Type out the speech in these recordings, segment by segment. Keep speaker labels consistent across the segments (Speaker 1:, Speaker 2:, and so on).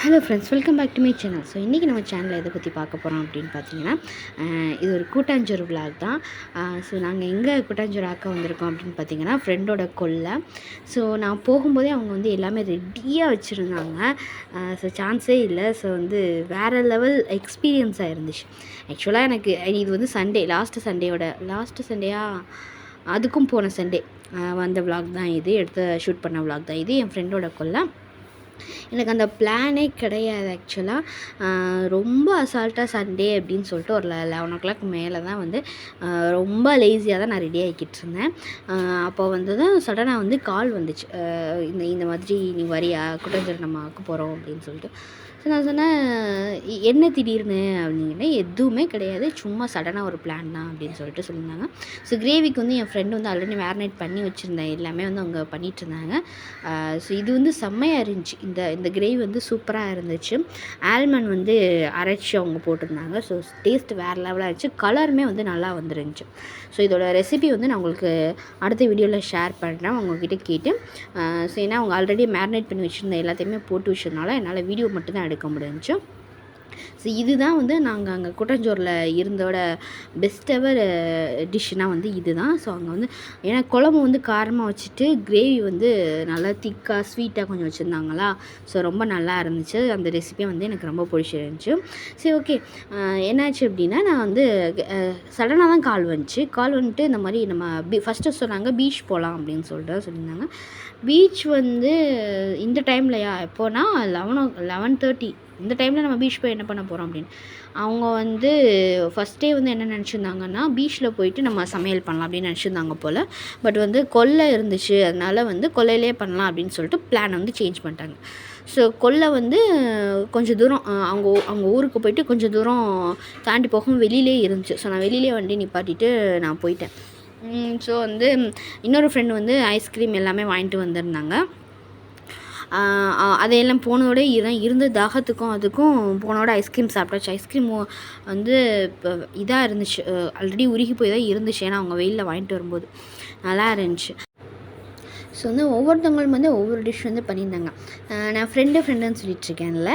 Speaker 1: Hello friends welcome back to my channel so இன்றைக்கி நம்ம சேனலில் எதை பற்றி பார்க்க போகிறோம் அப்படின்னு பார்த்தீங்கன்னா இது ஒரு கூட்டாஞ்சோறு விளாக் தான். ஸோ நாங்கள் எங்கே கூட்டாஞ்சோறு ஆக்க வந்திருக்கோம் அப்படின்னு பார்த்தீங்கன்னா ஃப்ரெண்டோட கொல்லை. ஸோ நான் போகும்போதே அவங்க வந்து எல்லாமே ரெடியாக வச்சுருந்தாங்க. ஸோ சான்ஸே இல்லை. ஸோ வந்து வேறு லெவல் எக்ஸ்பீரியன்ஸாக இருந்துச்சு. ஆக்சுவலாக எனக்கு இது வந்து சண்டே லாஸ்ட்டு சண்டேயோட லாஸ்ட்டு சண்டேயாக அதுக்கும் போன சண்டே வந்த விளாக் தான் இது. எடுத்து ஷூட் பண்ண விளாக் தான் இது. என் ஃப்ரெண்டோட கொல்லை. எனக்கு அந்த பிளானே கிடையாது ஆக்சுவலாக ரொம்ப அசால்ட்டாக சண்டே அப்படின்னு சொல்லிட்டு ஒரு லெவன் ஓ கிளாக் மேலே தான் வந்து ரொம்ப லேசியாக தான் நான் ரெடி ஆகிக்கிட்டு இருந்தேன். அப்போ வந்து தான் சடனாக வந்து கால் வந்துச்சு. இந்த இந்த மாதிரி நீ வரியா? குட்டஞ்சல் நம்ம ஆக்க போகிறோம் அப்படின்னு சொல்லிட்டு. ஸோ நான் சொன்னேன் என்ன திடீர்னு? அப்படிங்கன்னா எதுவுமே கிடையாது. சும்மா சடனாக ஒரு பிளான் தான் அப்படின்னு சொல்லிட்டு சொல்லியிருந்தாங்க. ஸோ கிரேவிக்கு வந்து என் ஃப்ரெண்டு வந்து ஆல்ரெடி மேரினேட் பண்ணி வச்சுருந்தேன். எல்லாமே வந்து அவங்க பண்ணிகிட்டு இருந்தாங்க. ஸோ இது வந்து செம்மையாக இருந்துச்சு. இந்த இந்த கிரேவி வந்து சூப்பராக இருந்துச்சு. ஆல்மண்ட் வந்து அரைச்சி அவங்க போட்டிருந்தாங்க. ஸோ டேஸ்ட் வேறு லெவலாக இருந்துச்சு. கலருமே வந்து நல்லா வந்துருந்துச்சு. ஸோ இதோட ரெசிபி வந்து நான் உங்களுக்கு அடுத்த வீடியோவில் ஷேர் பண்ணுறேன் உங்ககிட்ட கேட்டு ஸோ ஏன்னா அவங்க ஆல்ரெடி மேரினேட் பண்ணி வச்சுருந்த எல்லாத்தையுமே போட்டு வச்சதுனால என்னால் வீடியோ மட்டும் தான் எடுக்க முடிஞ்சுச்சு ஸோ இதுதான் வந்து நாங்கள் அங்கே குட்டஞ்சோரில் இருந்தோட பெஸ்ட் எவர் டிஷ்ஷுனால் வந்து இதுதான். ஸோ அங்கே வந்து ஏன்னா குழம்பு வந்து காரமாக வச்சுட்டு கிரேவி வந்து நல்லா திக்காக ஸ்வீட்டாக கொஞ்சம் வச்சுருந்தாங்களா? ஸோ ரொம்ப நல்லா இருந்துச்சு. அந்த ரெசிபியும் வந்து எனக்கு ரொம்ப பிடிச்சிருந்துச்சு. சரி ஓகே என்னாச்சு அப்படின்னா நான் வந்து சடனாக தான் கால் வந்துச்சு. கால் வந்துட்டு இந்த மாதிரி நம்ம பீ ஃபஸ்ட்டு சொன்னாங்க பீச் போகலாம் அப்படின்னு சொல்லிட்டு சொல்லியிருந்தாங்க. பீச் வந்து இந்த டைம்லையா எப்போனா லெவன் ஓ லெவன் தேர்ட்டி இந்த டைமில் நம்ம பீச் போய் என்ன பண்ண போகிறோம் அப்படின்னு? அவங்க வந்து ஃபஸ்ட்டே வந்து என்ன நினச்சிருந்தாங்கன்னா பீச்சில் போயிட்டு நம்ம சமையல் பண்ணலாம் அப்படின்னு நினச்சிருந்தாங்க போல். பட் வந்து கொல்லை இருந்துச்சு அதனால வந்து கொல்லையிலே பண்ணலாம் அப்படின்னு சொல்லிட்டு பிளான் வந்து சேஞ்ச் பண்ணிட்டாங்க. ஸோ கொல்லை வந்து கொஞ்சம் தூரம் அவங்க அவங்க ஊருக்கு போயிட்டு கொஞ்சம் தூரம் தாண்டி போகும் வெளியிலே இருந்துச்சு. ஸோ நான் வெளியிலே வண்டி நிப்பாட்டிட்டு நான் போயிட்டேன். ஸோ வந்து இன்னொரு ஃப்ரெண்டு வந்து ஐஸ்கிரீம் எல்லாமே வாங்கிட்டு வந்திருந்தாங்க. அதையெல்லாம் போனோட இதான் இருந்த தாகத்துக்கும் அதுக்கும் போனோட ஐஸ்கிரீம் சாப்பிட்டாச்சு. ஐஸ்கிரீம் வந்து இப்போ இதாக இருந்துச்சு. ஆல்ரெடி உருகி போய் தான் இருந்துச்சு. ஏன்னா அவங்க வெயிலில் வாங்கிட்டு வரும்போது. நல்லா இருந்துச்சு. ஸோ வந்து ஒவ்வொருத்தவங்களும் வந்து ஒவ்வொரு டிஷ் வந்து பண்ணியிருந்தாங்க. நான் ஃப்ரெண்டு ஃப்ரெண்டுன்னு சொல்லிட்டு இருக்கேன்ல.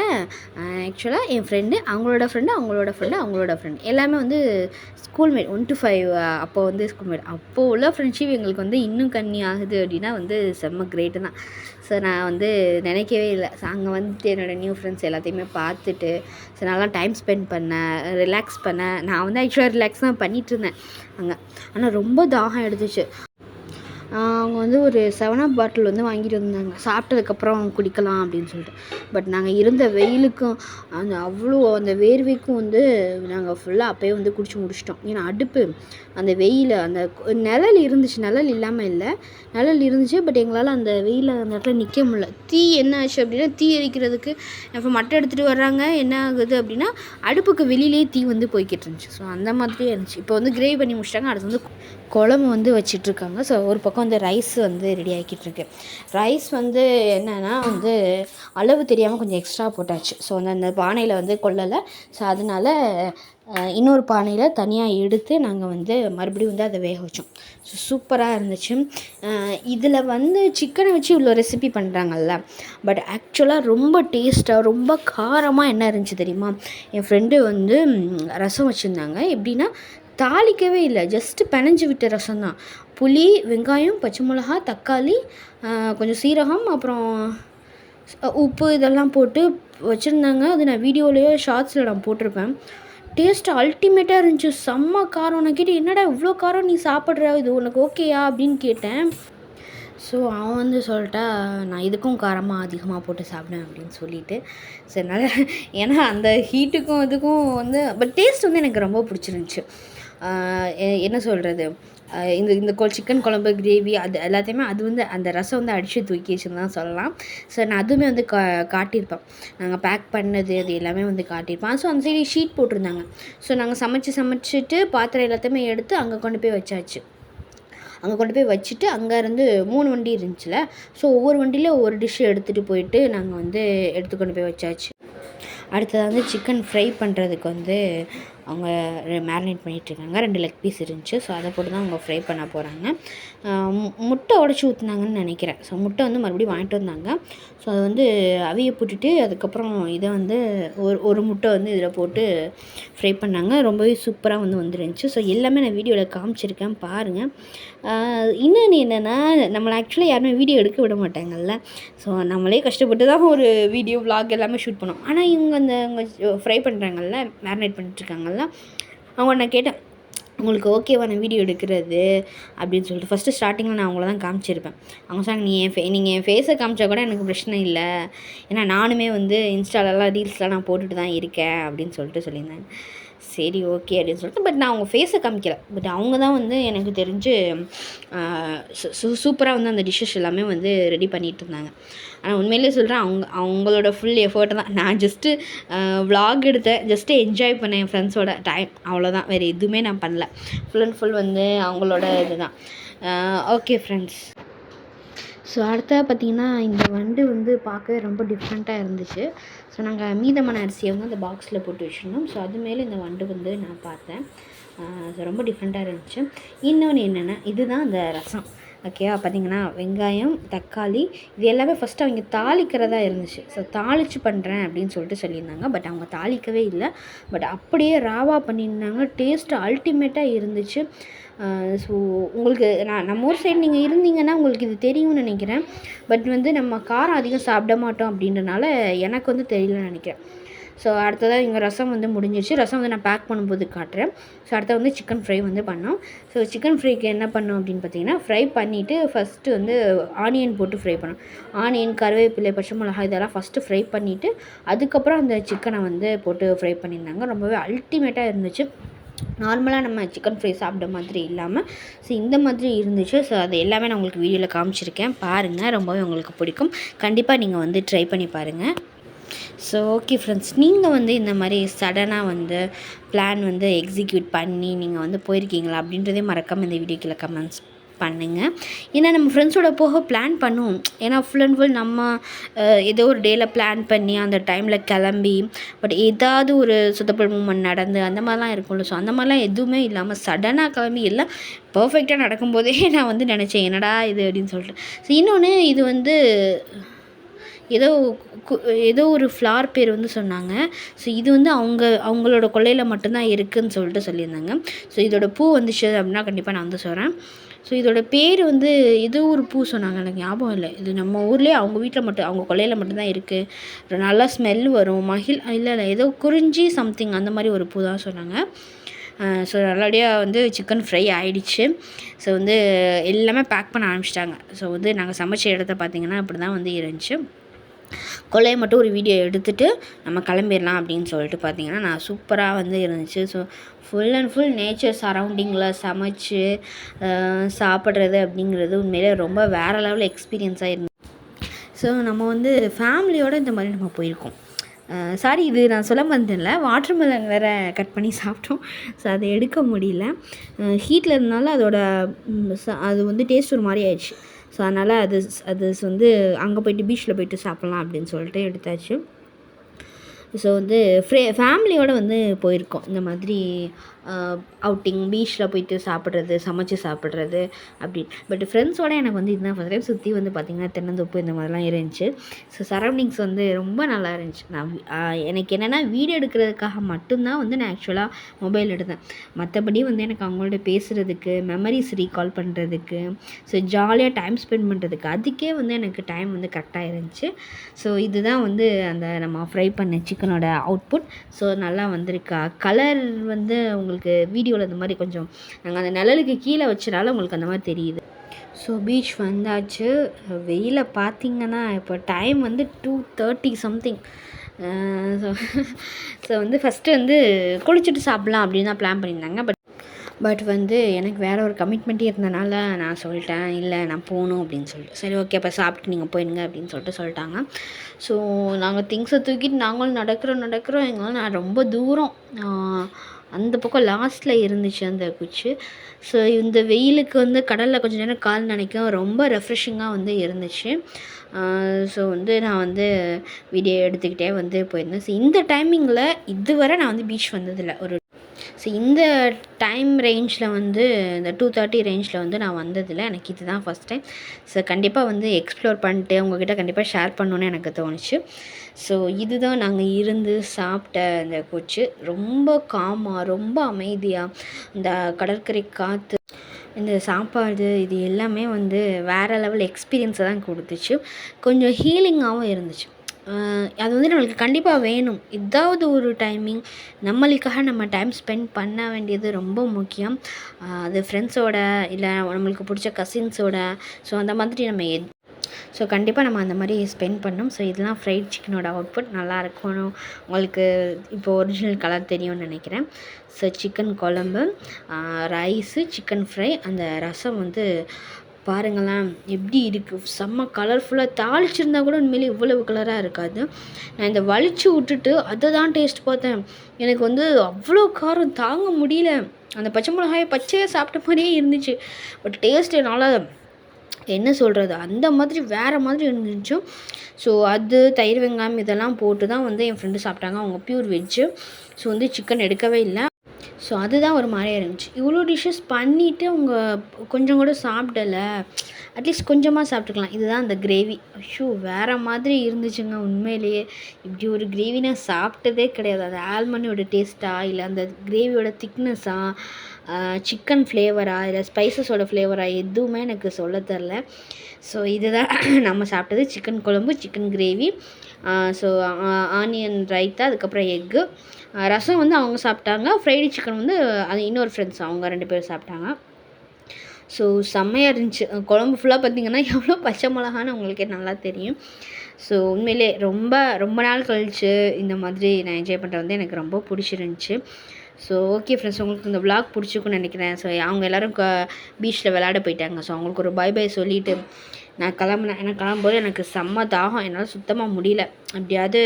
Speaker 1: ஆக்சுவலாக என் ஃப்ரெண்டு அவங்களோட ஃப்ரெண்டு அவங்களோட ஃப்ரெண்டு அவங்களோட ஃப்ரெண்டு எல்லாமே வந்து ஸ்கூல்மேட் ஒன் டு ஃபைவ் அப்போ வந்து ஸ்கூல்மேட் அப்போ உள்ள ஃப்ரெண்ட்ஷிப் எங்களுக்கு வந்து இன்னும் கண்ணி ஆகுது அப்படின்னா வந்து செம்ம கிரேட்டு தான். ஸோ நான் வந்து நினைக்கவே இல்லை. ஸோ அங்கே வந்துட்டு என்னோடய நியூ ஃப்ரெண்ட்ஸ் எல்லாத்தையுமே பார்த்துட்டு ஸோ நல்லா டைம் ஸ்பெண்ட் பண்ணேன் ரிலாக்ஸ் பண்ணேன் நான் வந்து ஆக்சுவலாக ரிலாக்ஸ் தான் பண்ணிகிட்டு இருந்தேன். அங்கே. ஆனால் ரொம்ப தாகம் எடுத்துச்சு. அவங்க வந்து ஒரு செவன் அப் பாட்டில் வந்து வாங்கிட்டு வந்தாங்க. சாப்பிட்டதுக்கப்புறம் குடிக்கலாம் அப்படின்னு சொல்லிட்டு. பட் நாங்கள் இருந்த வெயிலுக்கும் அந்த அவ்வளோ அந்த வேர்வைக்கும் வந்து நாங்கள் ஃபுல்லாக அப்போயே வந்து குடிச்சு முடிச்சிட்டோம். ஏன்னா அடுப்பு அந்த வெயில் அந்த நிழல் இருந்துச்சு. நிழல் இல்லாமல் இல்லை. நிழல் இருந்துச்சு பட் எங்களால் அந்த வெயிலில் அந்த இடத்துல நிற்க முடியல. தீ என்ன ஆச்சு அப்படின்னா தீ எரிக்கிறதுக்கு இப்போ மட்டை எடுத்துகிட்டு வர்றாங்க. என்ன ஆகுது அப்படின்னா அடுப்புக்கு வெளியிலே தீ வந்து போய்கிட்டு இருந்துச்சு. ஸோ அந்த மாதிரியே இருந்துச்சு. இப்போ வந்து கிரேவி பண்ணி முடிச்சிட்டாங்க. அடுத்து வந்து குழம்பு வந்து வச்சிட்ருக்காங்க. ஸோ ஒரு பக்கம் வந்து ரைஸ் வந்து ரெடி ஆகிக்கிட்டுருக்கு ரைஸ் வந்து என்னென்னா வந்து அளவு தெரியாமல் கொஞ்சம் எக்ஸ்ட்ரா போட்டாச்சு. ஸோ அந்த அந்த பானையில் வந்து கொள்ளலை ஸோ அதனால் இன்னொரு பானையில் தனியாக எடுத்து நாங்கள் வந்து மறுபடியும் வந்து அதை வேக வச்சோம். ஸோ சூப்பராக இருந்துச்சு. இதில் வந்து சிக்கனை வச்சு இவ்வளோ ரெசிபி பண்ணுறாங்கல்ல பட் ஆக்சுவலாக ரொம்ப டேஸ்ட்டாக ரொம்ப காரமாக என்ன இருந்துச்சு தெரியுமா? என் ஃப்ரெண்டு வந்து ரசம் வச்சுருந்தாங்க. எப்படின்னா தாளிக்கவே இல்லை. ஜஸ்ட்டு பெனஞ்சு விட்ட ரசம் தான் புளி வெங்காயம் பச்சை மிளகா தக்காளி கொஞ்சம் சீரகம் அப்புறம் உப்பு இதெல்லாம் போட்டு வச்சுருந்தாங்க. அது நான் வீடியோலேயோ ஷார்ட்ஸில் நான் போட்டிருப்பேன். டேஸ்ட் அல்டிமேட்டாக இருந்துச்சு. செம்ம காரம். நான் கேட்டு என்னடா இவ்வளோ காரம் நீ சாப்பிட்ற? இது உனக்கு ஓகேயா? அப்படின்னு கேட்டேன். ஸோ அவன் வந்து சொல்லிட்டா நான் இதுக்கும் காரமாக அதிகமாக போட்டு சாப்பிடுவேன் அப்படின்னு சொல்லிட்டு. சரி நல்லா ஏன்னா அந்த ஹீட்டுக்கும் இதுக்கும் வந்து பட் டேஸ்ட் வந்து எனக்கு ரொம்ப பிடிச்சிருந்துச்சி. என்ன சொல்கிறது இந்த இந்த கொ சிக்கன் குழம்பு கிரேவி அது எல்லாத்தையுமே அது வந்து அந்த ரசம் வந்து அடித்து தூக்கிச்சுன்னு தான் சொல்லலாம். ஸோ நான் அதுவுமே வந்து கா காட்டியிருப்பேன். நாங்கள் பேக் பண்ணது அது எல்லாமே வந்து காட்டியிருப்பேன். ஸோ அந்த சைடு ஷீட் போட்டிருந்தாங்க. ஸோ நாங்கள் சமைச்சு சமைச்சிட்டு பாத்திரம் எல்லாத்தையுமே எடுத்து அங்கே கொண்டு போய் வச்சாச்சு. அங்கே கொண்டு போய் வச்சுட்டு அங்கேருந்து மூணு வண்டி இருந்துச்சுல? ஸோ ஒவ்வொரு வண்டியில் ஒவ்வொரு டிஷ்ஷு எடுத்துகிட்டு போயிட்டு நாங்கள் வந்து எடுத்து கொண்டு போய் வச்சாச்சு. அடுத்தது வந்து சிக்கன் ஃப்ரை பண்ணுறதுக்கு வந்து அவங்க மேரினேட் பண்ணிகிட்ருக்காங்க ரெண்டு லெக் பீஸ் இருந்துச்சு. ஸோ அதை போட்டு தான் அவங்க ஃப்ரை பண்ண போகிறாங்க முட்டை உடச்சி ஊற்றுனாங்கன்னு நினைக்கிறேன். ஸோ முட்டை வந்து மறுபடியும் வாங்கிட்டு வந்தாங்க. ஸோ அதை வந்து அவிய போட்டுட்டு அதுக்கப்புறம் இதை வந்து ஒரு ஒரு முட்டை வந்து இதில் போட்டு ஃப்ரை பண்ணாங்க. ரொம்பவே சூப்பராக வந்து வந்துருந்துச்சு. ஸோ எல்லாமே நான் வீடியோவில் காமிச்சிருக்கேன். பாருங்கள் இன்னொன்று என்னென்னா நம்மளை ஆக்சுவலாக யாருமே வீடியோ எடுக்க விட மாட்டாங்கல்ல. ஸோ நம்மளே கஷ்டப்பட்டு தான் ஒரு வீடியோ vlog எல்லாமே ஷூட் பண்ணோம். ஆனால் இவங்க அந்த ஃப்ரை பண்ணுறாங்கல்ல மேரினேட் பண்ணிட்டுருக்காங்கல்ல அவங்க நான் கேட்டேன் உங்களுக்கு ஓகேவான வீடியோ எடுக்கிறது அப்படின்னு சொல்லிட்டு ஃபஸ்ட்டு ஸ்டார்டிங்கில் நான் அவங்கள தான் காமிச்சிருப்பேன். அவங்க சொன்னாங்க நீ என் ஃபே நீங்கள் என் ஃபேஸை காமிச்சா கூட எனக்கு பிரச்சனை இல்லை. ஏன்னா நானுமே வந்து இன்ஸ்டாலலாம் ரீல்ஸ்லாம் நான் போட்டுட்டு தான் இருக்கேன் அப்படின்னு சொல்லிட்டு சொல்லியிருந்தாங்க. சரி ஓகே அப்படின்னு சொல்லிட்டு பட் நான் அவங்க ஃபேஸை காமிக்கல. பட் அவங்க தான் வந்து எனக்கு தெரிஞ்சு சூப்பராக வந்து அந்த டிஷ்ஷஸ் எல்லாமே வந்து ரெடி பண்ணிகிட்டு இருந்தாங்க. ஆனால் உண்மையிலேயே சொல்கிறேன் அவங்க அவங்களோட ஃபுல் எஃபர்ட் தான். நான் ஜஸ்ட்டு vlog எடுத்தேன் ஜஸ்ட்டு என்ஜாய் பண்ணேன் என் ஃப்ரெண்ட்ஸோட டைம் அவ்வளோதான் வேறு எதுவுமே நான் பண்ணல. ஃபுல் அண்ட் ஃபுல் வந்து அவங்களோட இதுதான். ஓகே ஃப்ரெண்ட்ஸ் ஸோ அடுத்தா பார்த்தீங்கன்னா இந்த வண்டு வந்து பார்க்கவே ரொம்ப டிஃப்ரெண்ட்டாக இருந்துச்சு. ஸோ நாங்கள் மீதமான அரிசியை வந்து அந்த பாக்ஸில் போட்டு வச்சுருந்தோம். ஸோ அது மேலே இந்த வண்டு வந்து நான் பார்த்தேன். ஸோ ரொம்ப டிஃப்ரெண்ட்டாக இருந்துச்சு. இன்னொன்று என்னென்னா இதுதான் அந்த ரசம். ஓகேவா பார்த்தீங்கன்னா வெங்காயம் தக்காளி இது எல்லாமே ஃபஸ்ட்டு அவங்க தாளிக்கிறதா இருந்துச்சு. ஸோ தாளித்து பண்ணுறேன் அப்படின்னு சொல்லிட்டு சொல்லியிருந்தாங்க. பட் அவங்க தாளிக்கவே இல்லை. பட் அப்படியே ராவா பண்ணியிருந்தாங்க. டேஸ்ட்டு அல்டிமேட்டாக இருந்துச்சு. ஸோ உங்களுக்கு நான் நம்ம ஊர் சைடு நீங்கள் இருந்தீங்கன்னா உங்களுக்கு இது தெரியும்னு நினைக்கிறேன். பட் வந்து நம்ம காரம் அதிகம் சாப்பிட மாட்டோம் அப்படின்றனால எனக்கு வந்து தெரியலன்னு நினைக்கிறேன். ஸோ அடுத்ததாக இங்கே ரசம் வந்து முடிஞ்சிருச்சு. ரசம் வந்து நான் பேக் பண்ணும்போது காட்டுறேன். ஸோ அடுத்த வந்து சிக்கன் ஃப்ரை வந்து பண்ணோம். ஸோ சிக்கன் ஃப்ரைக்கு என்ன பண்ணோம் அப்படின்னு பார்த்தீங்கன்னா ஃப்ரை பண்ணிவிட்டு ஃபஸ்ட்டு வந்து ஆனியன் போட்டு ஃப்ரை பண்ணோம். ஆனியன் கருவேப்பிலை பச்சை மிளகாய் இதெல்லாம் ஃபஸ்ட்டு ஃப்ரை பண்ணிவிட்டு அதுக்கப்புறம் அந்த சிக்கனை வந்து போட்டு ஃப்ரை பண்ணியிருந்தாங்க. ரொம்பவே அல்டிமேட்டாக இருந்துச்சு. நார்மலாக நம்ம சிக்கன் ஃப்ரை சாப்பிட்ட மாதிரி இல்லாமல் ஸோ இந்த மாதிரி இருந்துச்சு. ஸோ அது எல்லாமே நான் உங்களுக்கு வீடியோவில் காமிச்சிருக்கேன். பாருங்கள் ரொம்பவே உங்களுக்கு பிடிக்கும். கண்டிப்பாக நீங்கள் வந்து ட்ரை பண்ணி பாருங்கள் ஸோ ஓகே ஃப்ரெண்ட்ஸ் நீங்கள் வந்து இந்த மாதிரி சடனாக வந்து பிளான் வந்து எக்ஸிக்யூட் பண்ணி நீங்கள் வந்து போயிருக்கீங்களா? அப்படின்றதே மறக்காமல் இந்த வீடியோக்கில் கமெண்ட்ஸ் பண்ணுங்கள் ஏன்னா நம்ம ஃப்ரெண்ட்ஸோட போக பிளான் பண்ணுவோம். ஏன்னா ஃபுல் அண்ட் ஃபுல் நம்ம ஏதோ ஒரு டேயில் பிளான் பண்ணி அந்த டைமில் கிளம்பி பட் ஏதாவது ஒரு சுத்தப்பல் மூமெண்ட் நடந்து அந்த மாதிரிலாம் இருக்கும்ல. ஸோ அந்த மாதிரிலாம் எதுவுமே இல்லாமல் சடனாக கிளம்பி எல்லாம் பர்ஃபெக்டாக நடக்கும்போதே நான் வந்து நினச்சேன் என்னடா இது அப்படின்னு சொல்லிட்டு. ஸோ இன்னொன்று இது வந்து ஏதோ கு- ஏதோ ஒரு ஃப்ளார் பேர் வந்து சொன்னாங்க. ஸோ இது வந்து அவங்க அவங்களோட கொல்லையில் மட்டும்தான் இருக்குதுன்னு சொல்லிட்டு சொல்லியிருந்தாங்க. ஸோ இதோட பூ வந்துச்சு அப்படின்னா கண்டிப்பாக நான் வந்து சொல்கிறேன் ஸோ இதோட பேர் வந்து ஏதோ ஒரு பூ சொன்னாங்க. எனக்கு ஞாபகம் இல்லை. இது நம்ம ஊர்லேயே அவங்க வீட்டில் மட்டும் அவங்க கொல்லையில் மட்டும்தான் இருக்குது நல்லா ஸ்மெல் வரும். மகிழ் இல்லை இல்லை ஏதோ குறிஞ்சி சம்திங் அந்த மாதிரி ஒரு பூ தான் சொன்னாங்க. ஸோ நல்லபடியாக வந்து சிக்கன் ஃப்ரை ஆயிடுச்சு. ஸோ வந்து எல்லாமே பேக் பண்ண ஆரம்பிச்சிட்டாங்க. ஸோ வந்து நாங்கள் சமைச்ச இடத்த பார்த்திங்கன்னா அப்படி தான் வந்து இருந்துச்சு. கொள்ளையை மட்டும் ஒரு வீடியோ எடுத்துகிட்டு நம்ம கிளம்பிடலாம் அப்படின்னு சொல்லிட்டு பார்த்தீங்கன்னா நான் சூப்பராக வந்து இருந்துச்சு. So full and full nature சரௌண்டிங்கில் சமைச்சு சாப்பிட்றது அப்படிங்கிறது உண்மையிலே ரொம்ப வேறு லெவலில் எக்ஸ்பீரியன்ஸாக இருந்துச்சு. ஸோ நம்ம வந்து ஃபேமிலியோடு இந்த மாதிரி நம்ம போயிருக்கோம். சாரி இது நான் சொல்ல மறந்துடல வாட்டர் மெலன் வேறு கட் பண்ணி சாப்பிட்டோம். ஸோ அதை எடுக்க முடியல. ஹீட்டில் இருந்தாலும் அதோட அது வந்து டேஸ்ட் ஒரு மாதிரி ஆயிடுச்சு. ஸோ அதனால் அது அது வந்து அங்கே போயிட்டு பீச்சில் போயிட்டு சாப்பிட்லாம் அப்படின்னு சொல்லிட்டு எடுத்தாச்சு. ஸோ வந்து ஃப்ரே ஃபேமிலியோடு வந்து போயிருக்கோம். இந்த மாதிரி அவுட்டிங் பீச்சில் போயிட்டு சாப்பிட்றது சமைச்சு சாப்பிட்றது அப்படி. பட் ஃப்ரெண்ட்ஸோட எனக்கு வந்து இதுதான் ஃபஸ்ட் டைம் சுற்றி வந்து பார்த்திங்கன்னா தென்னந்தோப்பு இந்த மாதிரிலாம் இருந்துச்சு. ஸோ சரௌண்டிங்ஸ் வந்து ரொம்ப நல்லா இருந்துச்சு. நான் எனக்கு என்னென்னா வீடியோ எடுக்கிறதுக்காக மட்டும்தான் வந்து நான் ஆக்சுவலாக மொபைல் எடுத்தேன். மற்றபடி வந்து எனக்கு அவங்கள்ட்ட பேசுகிறதுக்கு மெமரிஸ் ரீகால் பண்ணுறதுக்கு ஸோ ஜாலியாக டைம் ஸ்பெண்ட் பண்ணுறதுக்கு அதுக்கே வந்து எனக்கு டைம் வந்து கரெக்டாக இருந்துச்சு. ஸோ இதுதான் வந்து அந்த நம்ம ஃப்ரை பண்ண சிக்கனோட அவுட்புட் ஸோ நல்லா வந்திருக்கா. கலர் வந்து உங்களுக்கு உங்களுக்கு வீடியோவில் இந்த மாதிரி கொஞ்சம் நாங்கள் அந்த நிழலுக்கு கீழே வச்சனால உங்களுக்கு அந்த மாதிரி தெரியுது. ஸோ பீச் வந்தாச்சு. வெயிலை பார்த்தீங்கன்னா இப்போ டைம் வந்து two thirty something so so வந்து ஃபஸ்ட்டு வந்து குளிச்சுட்டு சாப்பிட்லாம் அப்படின்னு தான் பிளான் பண்ணியிருந்தாங்க. பட் பட் வந்து எனக்கு வேறு ஒரு கமிட்மெண்ட் இருந்தனால நான் சொல்லிட்டேன் இல்லை நான் போகணும் அப்படின்னு சொல்லிட்டு. சரி ஓகே அப்போ சாப்பிட்டு நீங்கள் போயிடுங்க அப்படின்னு சொல்லிட்டு சொல்லிட்டாங்க. ஸோ நாங்கள் திங்ஸை தூக்கிட்டு நாங்களும் நடக்கிறோம் நடக்கிறோம். எங்களால் நான் ரொம்ப தூரம் அந்த பக்கம் லாஸ்ட்டில் இருந்துச்சு அந்த குச்சி. ஸோ இந்த வெயிலுக்கு வந்து கடலில் கொஞ்சம் நேரம் கால் நினைக்கும் ரொம்ப ரெஃப்ரெஷிங்காக வந்து இருந்துச்சு. ஸோ வந்து நான் வந்து வீடியோ எடுத்துக்கிட்டே வந்து போயிருந்தேன். ஸோ இந்த டைமிங்கில் இதுவரை நான் வந்து பீச் வந்ததில்லை. ஒரு ஸோ இந்த டைம் ரேஞ்சில் வந்து இந்த டூ தேர்ட்டி ரேஞ்சில் வந்து நான் வந்ததில்லை. எனக்கு இது தான் ஃபஸ்ட் டைம் ஸோ கண்டிப்பாக வந்து எக்ஸ்ப்ளோர் பண்ணிட்டு உங்ககிட்ட கண்டிப்பாக ஷேர் பண்ணணுன்னு எனக்கு தோணுச்சு. ஸோ இதுதான் நாங்கள் இருந்து சாப்பிட்ட அந்த கொச்சு. ரொம்ப காமாக ரொம்ப அமைதியாக இந்த கடற்கரை காற்று இந்த சாப்பாடு இது எல்லாமே வந்து வேறு லெவல் எக்ஸ்பீரியன்ஸை தான் கொடுத்துச்சு. கொஞ்சம் ஹீலிங்காகவும் இருந்துச்சு. அது வந்து நம்மளுக்கு கண்டிப்பாக வேணும். இதாவது ஒரு டைமிங் நம்மளுக்காக நம்ம டைம் ஸ்பெண்ட் பண்ண வேண்டியது ரொம்ப முக்கியம். அது ஃப்ரெண்ட்ஸோட இல்லை நம்மளுக்கு பிடிச்ச கசின்ஸோட ஸோ அந்த மாதிரி நம்ம எத் ஸோ கண்டிப்பாக நம்ம அந்த மாதிரி ஸ்பெண்ட் பண்ணோம். ஸோ இதெல்லாம் ஃப்ரைட் சிக்கனோட அவுட்புட் நல்லா இருக்கணும் உங்களுக்கு இப்போ ஒரிஜினல் கலர் தெரியும்னு நினைக்கிறேன். ஸோ சிக்கன் குழம்பு ரைஸு சிக்கன் ஃப்ரை அந்த ரசம் வந்து பாருங்களேன் எப்படி இருக்குது செம்ம கலர்ஃபுல்லாக தாளிச்சிருந்தா கூட உண்மையிலே இவ்வளவு கலராக இருக்காது. நான் இந்த வலிச்சு விட்டுட்டு அதை தான் டேஸ்ட் பார்த்தேன். எனக்கு வந்து அவ்வளோ காரம் தாங்க முடியல. அந்த பச்சை மிளகாயை பச்சையாக சாப்பிட்ட மாதிரியே இருந்துச்சு. பட் டேஸ்ட் என்னால் என்ன சொல்கிறது அந்த மாதிரி வேறு மாதிரி இருந்துச்சு. ஸோ அது தயிர் வெங்காயம் இதெல்லாம் போட்டு தான் வந்து என் ஃப்ரெண்டு சாப்பிட்டாங்க. அவங்க ப்யூர் வெஜ்ஜு ஸோ வந்து சிக்கன் எடுக்கவே இல்லை. ஸோ அதுதான் ஒரு மாதிரியா இருந்துச்சு. இவ்வளோ டிஷ்ஷஸ் பண்ணிவிட்டு அவங்க கொஞ்சம் கூட சாப்பிடலை. அட்லீஸ்ட் கொஞ்சமாக சாப்பிட்டுக்கலாம். இதுதான் அந்த கிரேவி ஐயோ வேறு மாதிரி இருந்துச்சுங்க உண்மையிலேயே. இப்படி ஒரு கிரேவி நான் சாப்பிட்டதே கிடையாது. அது ஆல்மண்டியோட டேஸ்ட்டாக இல்லை அந்த கிரேவியோட திக்னஸ்ஸாக சிக்கன் ஃப்ளேவரா இல்லை ஸ்பைசஸோட ஃப்ளேவரா எதுவுமே எனக்கு சொல்ல தெரில. ஸோ இதுதான். நம்ம சாப்பிட்டது சிக்கன் குழம்பு chicken gravy so onion raita அதுக்கப்புறம் எக்கு ரசம் வந்து அவங்க சாப்பிட்டாங்க. ஃப்ரைடு சிக்கன் வந்து அது இன்னொரு ஃப்ரெண்ட்ஸ் அவங்க ரெண்டு பேரும் சாப்பிட்டாங்க. ஸோ செம்மையாக இருந்துச்சு. குழம்பு ஃபுல்லாக பார்த்திங்கன்னா எவ்வளோ பச்சை மிளகான்னு உங்களுக்கே நல்லா தெரியும். ஸோ உண்மையிலே ரொம்ப ரொம்ப நாள் கழித்து இந்த மாதிரி நான் என்ஜாய் பண்ணுறது வந்து எனக்கு ரொம்ப பிடிச்சிருந்துச்சி. ஸோ ஓகே ஃப்ரெண்ட்ஸ் உங்களுக்கு இந்த விளாக் பிடிச்சிக்குன்னு நினைக்கிறேன். ஸோ அவங்க எல்லோரும் க பீச்சில் விளாட போயிட்டாங்க. ஸோ அவங்களுக்கு ஒரு பை பை சொல்லிவிட்டு நான் கிளம்புனேன். எனக்கு கிளம்பும்போது எனக்கு செம்ம தாகம். என்னால் சுத்தமாக முடியல. அப்படியாவது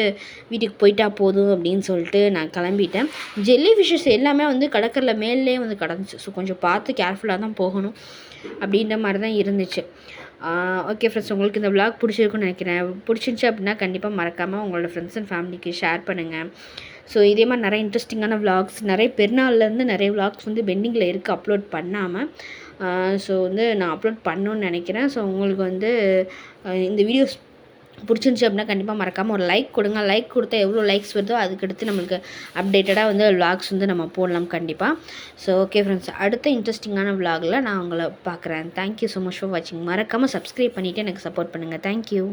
Speaker 1: வீட்டுக்கு போயிட்டா போதும் அப்படின்னு சொல்லிட்டு நான் கிளம்பிட்டேன். ஜெல்லி ஃபிஷ்ஷஸ் எல்லாமே வந்து கடற்கரில் மேலே வந்து கிடந்துச்சு. ஸோ கொஞ்சம் பார்த்து கேர்ஃபுல்லாக தான் போகணும் அப்படின்ற மாதிரி தான் இருந்துச்சு. ஓகே ஃப்ரெண்ட்ஸ் உங்களுக்கு இந்த விளாக் பிடிச்சிருக்குன்னு நினைக்கிறேன். பிடிச்சிருந்துச்சி அப்படின்னா கண்டிப்பாக மறக்காமல் உங்களோட ஃப்ரெண்ட்ஸ் அண்ட் ஃபேமிலிக்கு ஷேர் பண்ணுங்கள் ஸோ இதே மாதிரி நிறைய இன்ட்ரெஸ்டிங்கான விளாக்ஸ் நிறைய பெருநாள்லேருந்து நிறைய விளாக்ஸ் வந்து பெண்டிங்கில் இருக்குது அப்லோட் பண்ணாமல் ஸோ வந்து நான் அப்லோட் பண்ணணுன்னு நினைக்கிறேன். ஸோ உங்களுக்கு வந்து இந்த வீடியோஸ் பிடிச்சிருந்துச்சி அப்படின்னா கண்டிப்பாக மறக்காமல் ஒரு லைக் கொடுங்க. லைக் கொடுத்தா எவ்வளோ லைக்ஸ் வருதோ அதுக்கடுத்து நம்மளுக்கு அப்டேட்டடாக வந்து விலாக்ஸ் வந்து நம்ம போடலாம் கண்டிப்பாக ஸோ ஓகே ஃப்ரெண்ட்ஸ் அடுத்த இன்ட்ரெஸ்டிங்கான விலாகில் நான் உங்களை பார்க்குறேன். தேங்க்யூ ஸோ மச் ஃபார் வாட்சிங் மறக்காமல் சப்ஸ்கிரைப் பண்ணிவிட்டு எனக்கு சப்போர்ட் பண்ணுங்கள் தேங்க்யூ